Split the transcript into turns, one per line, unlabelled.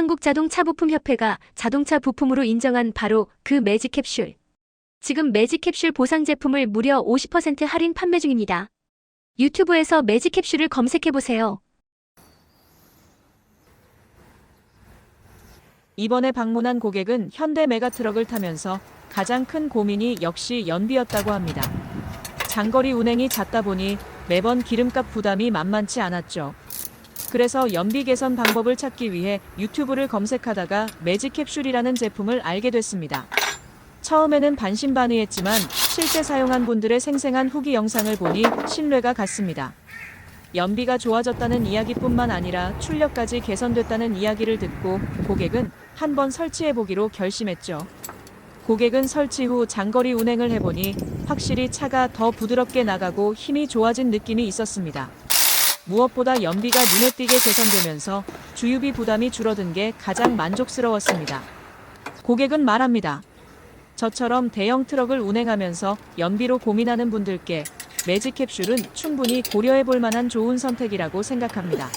한국자동차부품협회가 자동차 부품으로 인정한 바로 그 매직 캡슐. 지금 매직 캡슐 보상 제품을 무려 50% 할인 판매 중입니다. 유튜브에서 매직 캡슐을 검색해보세요.
이번에 방문한 고객은 현대 메가트럭을 타면서 가장 큰 고민이 역시 연비였다고 합니다. 장거리 운행이 잦다 보니 매번 기름값 부담이 만만치 않았죠. 그래서 연비 개선 방법을 찾기 위해 유튜브를 검색하다가 매직 캡슐이라는 제품을 알게 됐습니다. 처음에는 반신반의했지만 실제 사용한 분들의 생생한 후기 영상을 보니 신뢰가 갔습니다. 연비가 좋아졌다는 이야기뿐만 아니라 출력까지 개선됐다는 이야기를 듣고 고객은 한번 설치해 보기로 결심했죠. 고객은 설치 후 장거리 운행을 해보니 확실히 차가 더 부드럽게 나가고 힘이 좋아진 느낌이 있었습니다. 무엇보다 연비가 눈에 띄게 개선되면서 주유비 부담이 줄어든 게 가장 만족스러웠습니다. 고객은 말합니다. 저처럼 대형 트럭을 운행하면서 연비로 고민하는 분들께 매직 캡슐은 충분히 고려해 볼 만한 좋은 선택이라고 생각합니다.